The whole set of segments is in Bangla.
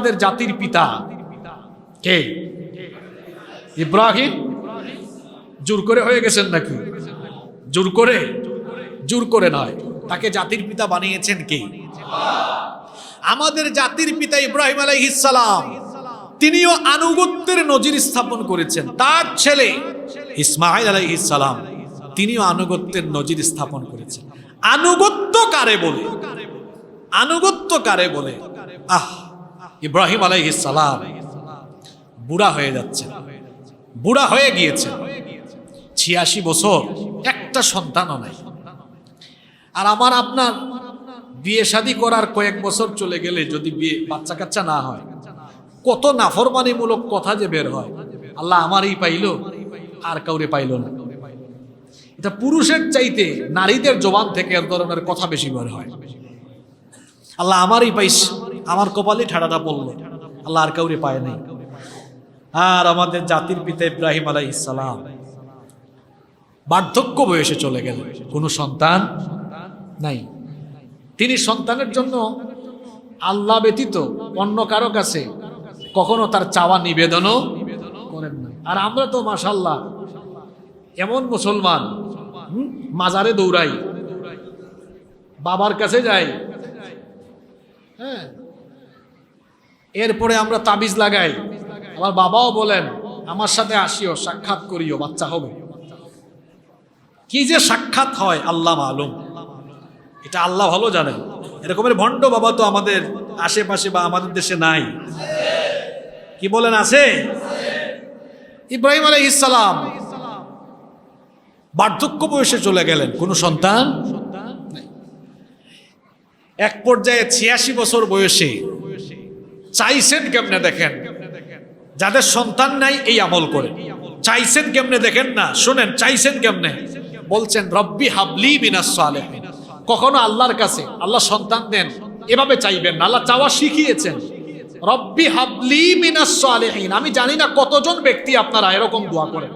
আমাদের জাতির পিতা। কে? ইব্রাহিম? জোর করে হয়ে গেছেন নাকি? জোর করে? জোর করে নয়। তাকে জাতির পিতা বানিয়েছেন কে? আমাদের জাতির পিতা ইব্রাহিম আলাইহিসসালাম তিনিও আনুগত্যের নজির স্থাপন করেছেন। তার ছেলে ইসমাইল আলাইহিসসালাম তিনিও আনুগত্যের নজির স্থাপন করেছেন। আনুগত্য কারে বলে? আনুগত্য কারে বলে? আহ! ইব্রাহিম আলাইহিসসালাম বুড়া হয়ে যাচ্ছে। বুড়া হয়ে গিয়েছে। ছিয়াশি বছর, একটা সন্তানও নাই। আর আমার আপনার বিয়ে শাদী করার কয়েক বছর চলে গেলে যদি বিয়ে বাচ্চা কাচ্চা না হয়, কত নাফরমানিমূলক কথা যে বের হয়। আল্লাহ আমারই পাইল, আর কাউরে পাইল না। এটা পুরুষের চাইতে নারীদের জবান থেকে এক ধরনের কথা বেশি বের হয়। আল্লাহ আমারই পাইস আমার কপালে ঠাডাটা পড়ল। আল্লাহ আর কাউরে পায় নাই। আর আমাদের জাতির পিতা ইব্রাহিম আলাইসালাম বার্ধক্য বয়সে চলে গেল। কোনো সন্তান নাই। তিনি সন্তানের জন্য আল্লাহ ব্যতীত অন্য কারও কাছে কখনো তার চাওয়া নিবেদনও করেন না আর আমরা তো মাসাল্লাহ এমন মুসলমান মাজারে দৌড়াই, বাবার কাছে যাই হ্যাঁ এরপরে আমরা তাবিজ লাগাই। আমার বাবাও বলেন, আমার সাথে আসিও, সাক্ষাৎ করিও, বাচ্চা হবে। কি যে সাক্ষাৎ হয়, আল্লাহ আলম এটা আল্লাহ ভালো জানেন। এরকমের ভণ্ড বাবা তো আমাদের আশেপাশে বা আমাদের দেশে নাই। কি বলেন, আছে? ইব্রাহিম আলাই ইসালাম বার্ধক্য বয়সে চলে গেলেন। কোনো সন্তান। এক পর্যায়ে ছিয়াশি বছর বয়সে চাইছেন কেমনে দেখেন? যাদের সন্তান নাই, এই আমল করে চাইছেন কেমনে দেখেন না? শুনেন, চাইছেন কেমনে? বলছেন, রব্বি হাবলি বিনাস সালেহিন। কখনো আল্লাহর কাছে আল্লাহ সন্তান দেন, এভাবে চাইবেন না। আল্লাহ চাওয়া শিখিয়েছেন, রব্বি হাবলি মিনাস সালেহিন। আমি জানি না কতজন ব্যক্তি আপনারা এরকম দোয়া করেন।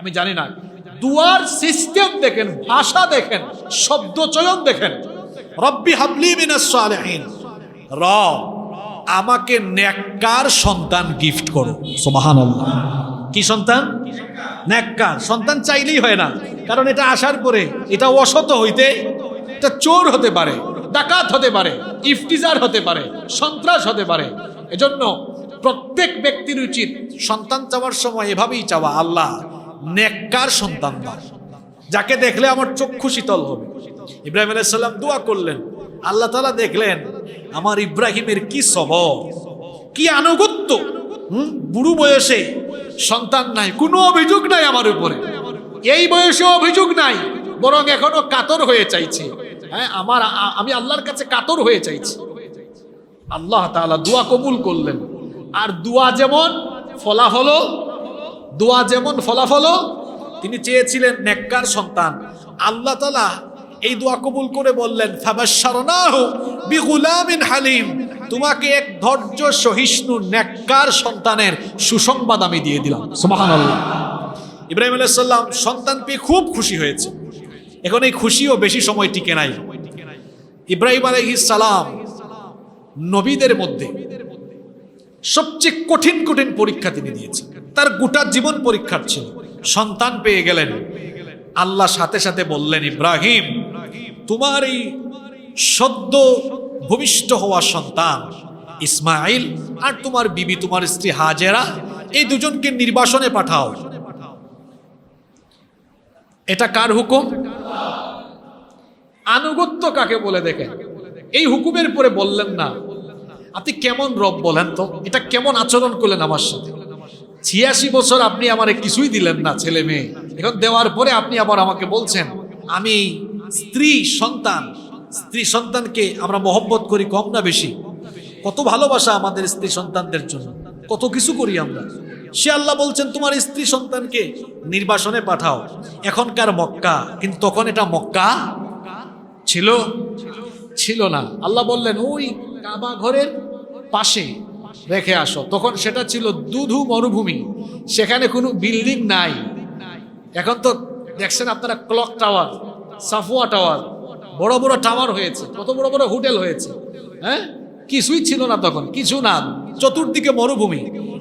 আমি জানি না। দুয়ার সিস্টেম দেখেন, ভাষা দেখেন, শব্দ চয়ন দেখেন। রব্বি হাবলি মিনাস সালেহিন। রব আমাকে নেককার সন্তান গিফট করো। সুবহান কি সন্তান? নেককার। সন্তান চাইলেই হয় না। কারণ এটা আসার পরে এটা অসত হইতে, এটা চোর হতে পারে, ডাকাত হতে পারে, ইফতিজার হতে পারে, সন্ত্রাস হতে পারে। এজন্য প্রত্যেক ব্যক্তির উচিত সন্তান চাওয়ার সময় এভাবেই চাওয়া। আল্লাহ নেককার সন্তান দাও। যাকে দেখলে আমার চক্ষু শীতল হবে। ইব্রাহিম আলাইসাল্লাম দোয়া করলেন। আল্লাহ তালা দেখলেন, আমার ইব্রাহিমের কি স্বভাব? কি আনুগত্য? বুড়ো বয়সে সন্তান নাই, কোনো অভিযোগ নাই আমার উপরে। এই বয়সে অভিযোগ নাই, বরং এখনও কাতর হয়ে চাইছে। হ্যাঁ আমার আমি আল্লাহর কাছে কাতর হয়ে চাইছি। আল্লাহ তাআলা দোয়া কবুল করলেন। আর দোয়া যেমন ফলাফল, দোয়া যেমন ফলাফল, তিনি চেয়েছিলেন নেককার সন্তান। আল্লাহ তালা এই দোয়া কবুল করে বললেন হালিম। তোমাকে এক ধৈর্য সহিষ্ণু নেককার সন্তানের সুসংবাদ আমি দিয়ে দিলাম। সুবহানাল্লাহ। ইব্রাহিম আলাইহিস সালাম সন্তান পেয়ে খুব খুশি হয়েছে। এখন এই খুশিও বেশি সময় টিকে নাই। ইব্রাহিম আলাইহিস সালাম নবীদের মধ্যে সবচেয়ে কঠিন কঠিন পরীক্ষা তিনি দিয়েছেন। তার গোটা জীবন পরীক্ষার ছিল। সন্তান পেয়ে গেলেন। আল্লাহ সাথে সাথে বললেন, ইব্রাহিম তোমার এই সদ্য ভূমিষ্ঠ হওয়া সন্তান ইসমাইল আর তোমার বিবি, তোমার স্ত্রী হাজেরা, এই দুজনকে নির্বাসনে পাঠাও। এটা কার হুকুম? আনুগত্য কাকে বলে দেখেন? এই হুকুমের পরে বললেন না। আপনি কেমন রব বলেন তো? এটা কেমন আচরণ করলেন আমার সাথে? ছিয়াশি বছর আপনি আমারে কিছুই দিলেন না, ছেলে মেয়ে। এখন দেওয়ার পরে আপনি আবার আমাকে বলছেন, আমি স্ত্রী সন্তান, স্ত্রী সন্তানকে আমরা মহব্বত করি কম না বেশি। কত ভালোবাসা আমাদের স্ত্রী সন্তানদের জন্য, কত কিছু করি আমরা। সে আল্লাহ বলছেন, তোমার স্ত্রী সন্তানকে নির্বাসনে পাঠাও। এখনকার মক্কা, কিন্তু তখন এটা মক্কা ছিল ছিল না। আল্লাহ বললেন, ওই কাবা ঘরের পাশে রেখে আসো। তখন সেটা ছিল দুধু মরুভূমি, সেখানে কোনো বিল্ডিং নাই। এখন তো দেখছেন আপনারা, ক্লক টাওয়ার। সাফুয়া টাওয়ার। বড় বড় টাওয়ার হয়েছে। কত বড় বড় হোটেল হয়েছে। হ্যাঁ? কিছুই ছিল না তখন। কিছু না। চতুর্দিকে মরুভূমি।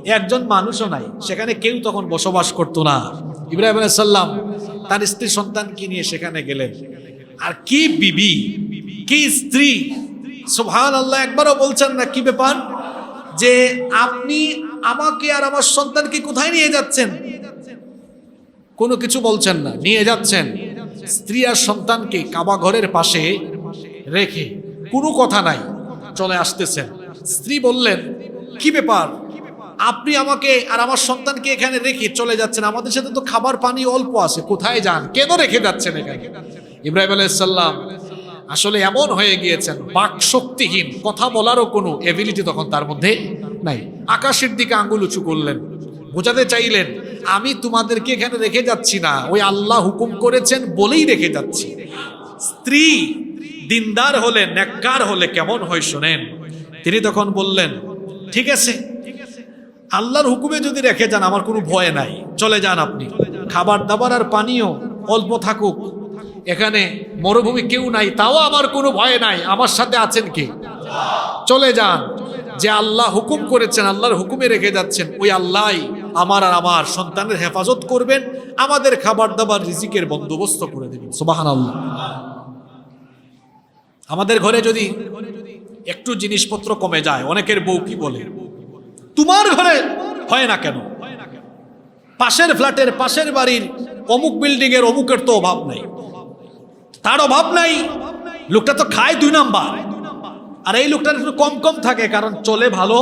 একজন মানুষও নাই। সেখানে কেউ তখন বসবাস করতো না। ইব্রাহিম সাল্লাম তার স্ত্রী সন্তানকে নিয়ে সেখানে গেলেন। আর কি বিবি? কি স্ত্রী? সুবহান আল্লাহ একবারও বলছেন না কি ব্যাপার? যে আপনি আমাকে আর আমার সন্তানকে কোথায় নিয়ে যাচ্ছেন? কোনো কিছু বলছেন না। নিয়ে যাচ্ছেন। স্ত্রী আর সন্তানকে কাবা ঘরের পাশে রেখে কোনো কথা নাই, চলে আসতেছেন। স্ত্রী বললেন, কি ব্যাপার? আপনি আমাকে আর আমার সন্তানকে এখানে রেখে চলে যাচ্ছেন। আমাদের সাথে তো খাবার পানি অল্প আছে। কোথায় যান? কেন রেখে যাচ্ছেন এখানে? ইব্রাহিম আলাইসাল্লাম আসলে এমন হয়ে গিয়েছেন বাক শক্তিহীন কথা বলারও কোনো এবিলিটি তখন তার মধ্যে নাই। আকাশের দিকে আঙ্গুল উঁচু করলেন। বোঝাতে চাইলেন আমি তোমাদেরকে এখানে রেখে যাচ্ছি না। ওই আল্লাহ হুকুম করেছেন বলেই রেখে যাচ্ছি। স্ত্রী দিনদার হলে, নেককার হলে কেমন হয় শোনেন। তিনি তখন বললেন, ঠিক আছে। আল্লাহর হুকুমে যদি রেখে যান, আমার কোনো ভয় নাই। চলে যান আপনি। খাবার দাবার আর পানীয় অল্প থাকুক। এখানে মরুভূমি কেউ নাই, তাও আমার কোনো ভয় নাই। আমার সাথে আছেন কে? চলে যান। যে আল্লাহ হুকুম করেছেন, আল্লাহর হুকুমে রেখে যাচ্ছেন, ওই আল্লাহ আমার আর আমার সন্তানের হেফাজত করবেন, আমাদের খাবার দাবার রিজিকের বন্দোবস্ত করে দেবেন। সুবাহান আমাদের ঘরে যদি একটু জিনিসপত্র কমে যায়, অনেকের বউ কি বলে? তোমার ঘরে হয় না কেন? পাশের ফ্ল্যাটের পাশের বাড়ির অমুক বিল্ডিং এর অমুকের তো অভাব নাই। তার অভাব নাই। লোকটা তো খায় দুই নাম্বার। আর এই লোকটার একটু কম কম থাকে, কারণ চলে ভালো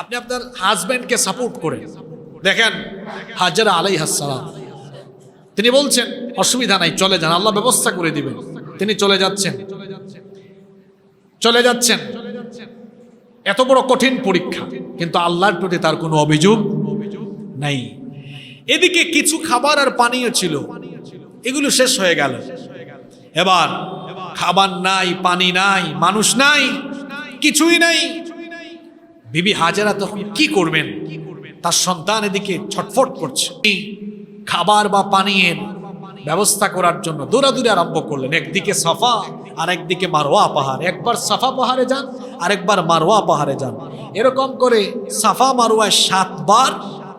আপনি আপনার হাজব্যান্ডকে সাপোর্ট করেন। দেখেন, হাজারা আলাই হাসালাম তিনি বলছেন, অসুবিধা নাই, চলে যান, আল্লাহ ব্যবস্থা করে দিবেন। তিনি চলে যাচ্ছেন। চলে যাচ্ছেন। এত বড় কঠিন পরীক্ষা, কিন্তু আল্লাহর প্রতি তার কোনো অভিযোগ নাই। এদিকে কিছু খাবার আর পানীয় ছিল, এগুলো শেষ হয়ে গেল। এবার খাবার নাই, পানি নাই, মানুষ নাই, কিছুই নাই। বিবি হাজারা তখন কি করবেন? তার সন্তান এদিকে ছটফট করছে। খাবার বা পানীয়ের ব্যবস্থা করার জন্য দৌড়াদৌড়ি আরম্ভ করলেন। একদিকে সাফা আর একদিকে মারোয়া পাহাড়। একবার সাফা পাহাড়ে যান, আরেকবার মারোয়া পাহাড়ে যান। এরকম করে সাফা মারোয়ায় সাতবার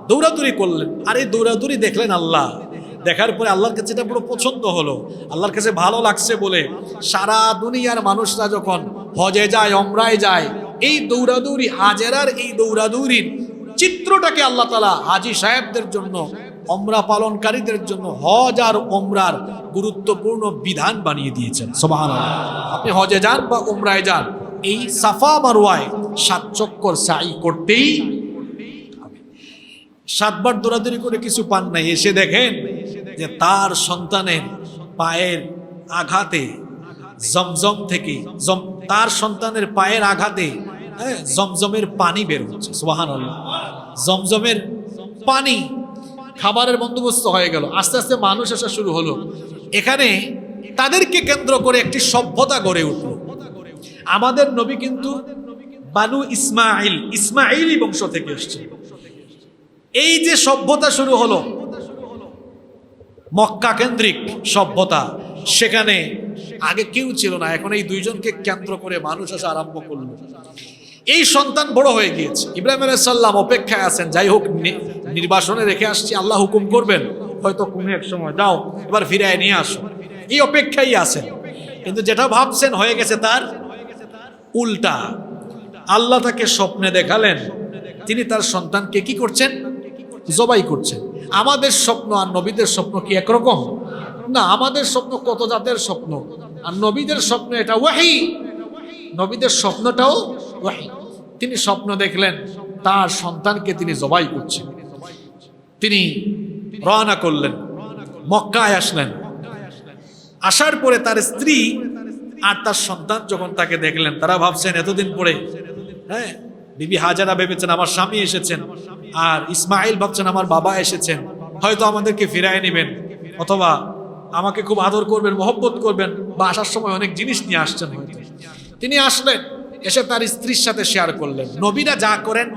দৌড়াদৌড়ি করলেন। আর এই দৌড়াদৌড়ি দেখলেন আল্লাহ। দেখার পরে আল্লাহর কাছে এটা পুরো পছন্দ হলো। আল্লাহর কাছে ভালো লাগছে বলে সারা দুনিয়ার মানুষরা যখন হজে যায়, অমরায় যায় এই দৌড়াদৌড়ি, হাজেরার এই দৌড়াদৌড়ির চিত্রটাকে আল্লাহ তালা হাজি সাহেবদের জন্য অমরা পালনকারীদের জন্য হজ আর ওমরার গুরুত্বপূর্ণ বিধান বানিয়ে দিয়েছেন। সমান আপনি হজে যান বা ওমরায় যান, এই সাফা মারোয়ায় সাত চক্কর সাই করতেই সাতবার দৌড়াদৌড়ি করে কিছু পান নাই, এসে দেখেন যে তার সন্তানের পায়ের আঘাতে, জমজম থেকে, জম, তার সন্তানের পায়ের আঘাতে জমজমের পানি বের হচ্ছে সোহান জমজমের পানি খাবারের বন্দোবস্ত হয়ে গেল, আস্তে আস্তে মানুষ আসা শুরু হলো। এখানে তাদেরকে কেন্দ্র করে একটি সভ্যতা গড়ে উঠল। আমাদের নবী কিন্তু বানু ইসমাইল ইসমাইলি বংশ থেকে এসছে। এই যে সভ্যতা শুরু হলো, মক্কা কেন্দ্রিক সভ্যতা, সেখানে আগে কেউ ছিল না, এখন এই দুইজনকে কেন্দ্র করে মানুষ আসা আরম্ভ করল। এই সন্তান বড় হয়ে গিয়েছে। ইব্রাহিম আলাইসাল্লাম অপেক্ষায় আছেন, যাই হোক নির্বাসনে রেখে আসছি, আল্লাহ হুকুম করবেন। হয়তো কোনো এক সময়, যাও, এবার ফিরে নিয়ে আসো। এই অপেক্ষাই আছেন। কিন্তু যেটা ভাবছেন, হয়ে গেছে তার উল্টা। আল্লাহ তাকে স্বপ্নে দেখালেন, তিনি তার সন্তানকে কি করছেন? জবাই করছেন। আমাদের স্বপ্ন আর নবীদের স্বপ্ন কি একরকম? না, আমাদের স্বপ্ন কত জাতের স্বপ্ন? আর নবীদের স্বপ্ন এটা ওয়াহি। নবীদের স্বপ্নটাও তিনি স্বপ্ন দেখলেন তার সন্তানকে তিনি জবাই করছেন। তিনি রওনা করলেন, মক্কায় আসলেন। আসার পরে তার স্ত্রী আর তার সন্তান যখন তাকে দেখলেন, তারা ভাবছেন, এতদিন পরে হ্যাঁ বিবি হাজারা ভেবেছেন আমার স্বামী এসেছেন আর ইসমাইল ভাবছেন আমার বাবা এসেছেন। হয়তো আমাদেরকে ফিরায় নেবেন অথবা আমাকে খুব আদর করবেন, মহব্বত করবেন বা আসার সময় অনেক জিনিস নিয়ে আসছেন হয়তো। তিনি আসলেন। এসে তার স্ত্রীর সাথে শেয়ার করলেন। নবীরা যা করেন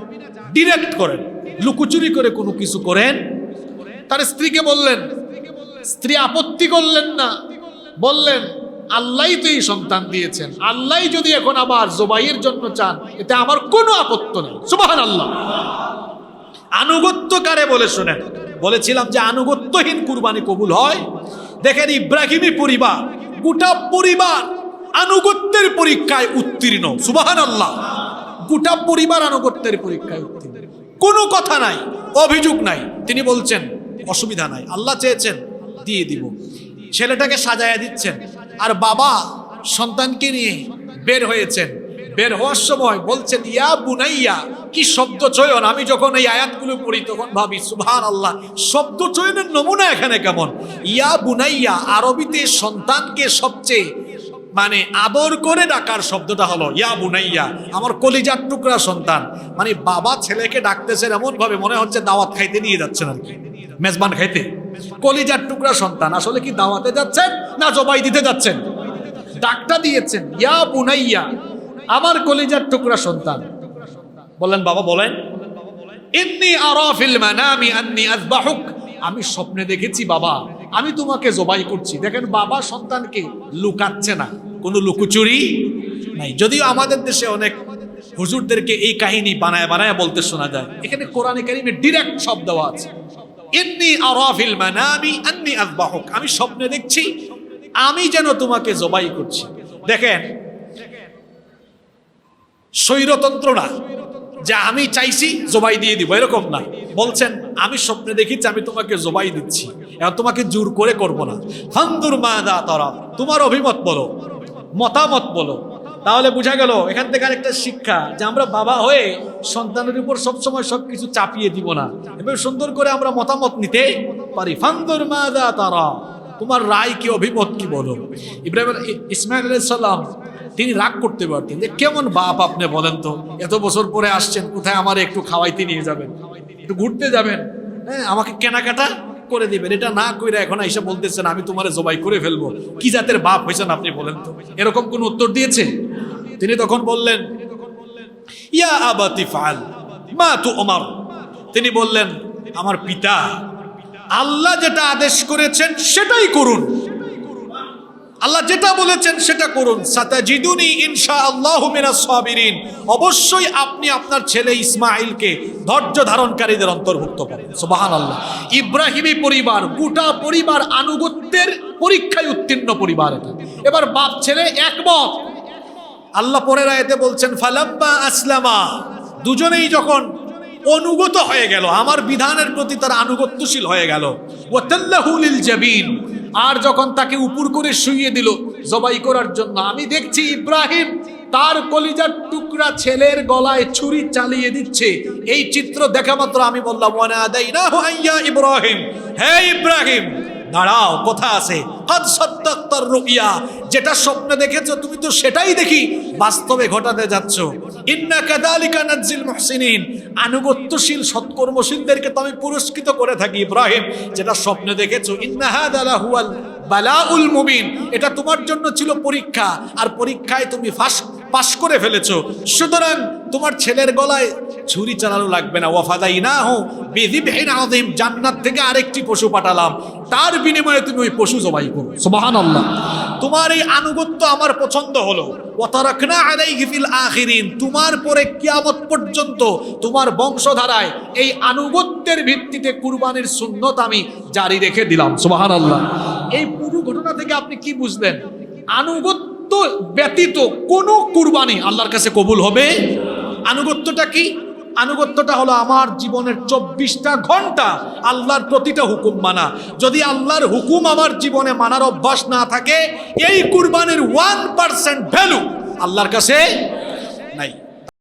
ডিরেক্ট করেন। লুকুচুরি করে কোনো কিছু করেন। তার স্ত্রীকে বললেন, স্ত্রী আপত্তি করলেন না। বললেন আল্লাহই তো এই সন্তান দিয়েছেন। আল্লাহ যদি এখন আবার জোবাইয়ের জন্য চান, এতে আমার কোনো আপত্তি নেই। সুবাহান আল্লাহ আনুগত্য কারে বলে শোনেন। বলেছিলাম যে আনুগত্যহীন কুরবানি কবুল হয়। দেখেন ইব্রাহিমী পরিবার, গোটা পরিবার আনুগত্যের পরীক্ষায় উত্তীর্ণ। সুবাহান আল্লাহ গোটা পরিবার আনুগত্যের পরীক্ষায় উত্তীর্ণ। কোনো কথা নাই, অভিযোগ নাই। তিনি বলছেন, অসুবিধা নাই, আল্লাহ চেয়েছেন, দিয়ে দিব। ছেলেটাকে সাজায়া দিচ্ছেন। আর বাবা সন্তানকে নিয়ে বের হয়েছেন। বের হওয়ার সময় বলছেন, ইয়া বুনাইয়া, কি শব্দ চয়ন? আমি যখন এই আয়াতগুলো পড়ি, তখন ভাবি সুভান আল্লাহ শব্দ চয়নের নমুনা এখানে কেমন? ইয়া বুনাইয়া, আরবিতে সন্তানকে সবচেয়ে মানে আদর করে ডাকার শব্দটা হলো, ইয়া বুনাইয়া, আমার কলিজার টুকরা সন্তান। মানে বাবা ছেলেকে ডাকতেছেন এমন ভাবে মনে হচ্ছে দাওয়াত খাইতে নিয়ে যাচ্ছেন আর কি, মেজবান খাইতে। কলিজার টুকরা সন্তান, আসলে কি দাওয়াতে যাচ্ছেন না জবাই দিতে যাচ্ছেন? ডাকটা দিয়েছেন, ইয়া বুনাইয়া, আমার কলিজার টুকরা সন্তান। বললেন বাবা, বলেন। ইন্নি আরাফিল মানামি আন্নি আযবাহুক। আমি স্বপ্নে দেখেছি, বাবা। আমি তোমাকে জবাই করছি। দেখেন বাবা সন্তানকে লুকাচ্ছে না। কোনো লুকোচুরি নাই। যদিও আমাদের দেশে অনেক হুজুরদেরকে এই কাহিনী বানায় বানায় বলতে শোনা যায়। এখানে কোরআনে কারিমে ডিরেক্ট সব দেওয়া আছে। ইন্নি আরাফিল মানামি, আন্নি আযবাহুক। আমি স্বপ্নে দেখছি, আমি যেন তোমাকে জবাই করছি। দেখেন, স্বৈরতন্ত্র না। যে আমি চাইছি জবাই দিয়ে দিব, এরকম না। বলছেন, আমি স্বপ্নে দেখেছি আমি তোমাকে জবাই দিচ্ছি। তোমাকে জোর করে করব না। ফান্দুর মা দা তরা, তোমার অভিমত বলো, মতামত বলো। তাহলে বোঝা গেল, এখান থেকে আরেকটা শিক্ষা যে আমরা বাবা হয়ে সন্তানের উপর সবসময় সবকিছু চাপিয়ে দিব না। এবার সুন্দর করে আমরা মতামত নিতে পারি। ফান্দুর মা দা তারা, তোমার রায় কি, অভিমত কি বলো। ইব্রাহিম ইসমাইল আলাইসাল্লাম তিনি রাগ করতে পারতেন যে কেমন বাপ আপনি বলেন তো? এত বছর পরে আসছেন, কোথায় আমার একটু খাওয়াইতে নিয়ে যাবেন? একটু ঘুরতে যাবেন? হ্যাঁ আমাকে কেনাকাটা করে দিবেন, এটা না কইরা এখন এসে বলতেছেন, আমি তোমারে জবাই করে ফেলব। কি জাতের বাপ হয়েছেন আপনি বলেন তো? এরকম কোন উত্তর দিয়েছে তিনি তখন বললেন, ইয়া আবাতি ফাল মা তু ওমার তিনি বললেন, আমার পিতা, আল্লাহ যেটা আদেশ করেছেন সেটাই করুন। আল্লাহ যেটা বলেছেন সেটা করুন। সাতাজিদুনি ইনশা আল্লাহ সাবিরিন। অবশ্যই আপনি আপনার ছেলে ইসমাইলকে ধৈর্য ধারণকারীদের অন্তর্ভুক্ত করেন। সুবহানাল্লাহ। ইব্রাহিমী পরিবার, গোটা পরিবার আনুগত্যের পরীক্ষায় উত্তীর্ণ পরিবার এটা। এবার বাপ ছেলে একমত। আল্লাহ পরের আয়াতে বলছেন, ফালাম্মা আসলামা। দুজনেই যখন অনুগত হয়ে গেল, আমার বিধানের প্রতি তারা আনুগত্যশীল হয়ে গেল। ওয়াতাল্লাহুলিল জাবিন। আর যখন তাকে উপর করে শুইয়ে দিল জবাই করার জন্য, আমি দেখছি ইব্রাহিম তার কলিজার টুকরা ছেলের গলায় ছুরি চালিয়ে দিচ্ছে। এই চিত্র দেখা মাত্র আমি বললাম ইব্রাহিম। হে ইব্রাহিম! দাঁড়াও, কথা আছে। কদ সাদ্দাক্তার রুইয়া, যেটা স্বপ্নে দেখেছ, তুমি তো সেটাই দেখি, বাস্তবে ঘটাতে যাচ্ছ। ইন্না কাদালিকা নাজিল মুহসিনিন, আনুগত্যশীল সৎকর্মশীলদেরকে তো আমি পুরস্কৃত করে থাকি, ইব্রাহিম, যেটা স্বপ্নে দেখেছ। ইন্না হাদা লাহুয়াল বালাউল মুবিন, এটা তোমার জন্য ছিল পরীক্ষা, আর পরীক্ষায় তুমি ফাঁস পাশ করে ফেলেছো। সুতরাং তোমার ছেলের গলায় ছুরি চালানো লাগবে না। ওয়াফাদাই না হো বিধিবহীন আদিম জান্নাত থেকে আরেকটি পশু পাঠালাম। তার বিনিময়ে তুমি ওই পশু জবাই করো। সুবাহান আল্লাহ তোমার এই আনুগত্য আমার পছন্দ হলো। ওয়াতারাকনা আলাইহি ফিল আখিরিন, তোমার পরে কিয়ামত পর্যন্ত তোমার বংশধারায় এই আনুগত্যের ভিত্তিতে কুরবানির সুন্নত আমি জারি রেখে দিলাম। সুবহানাল্লাহ। এই পুরো ঘটনা থেকে আপনি কি বুঝলেন? আনুগত্য ব্যতীত কোনো কুরবানি আল্লাহর কাছে কবুল হবে? আনুগত্যটা কি? আনুগত্যটা হলো আমার জীবনের চব্বিশটা ঘণ্টা আল্লাহর প্রতিটা হুকুম মানা। যদি আল্লাহর হুকুম আমার জীবনে মানার অভ্যাস না থাকে, এই কুরবানির ওয়ান পার্সেন্ট ভ্যালু আল্লাহর কাছে নাই।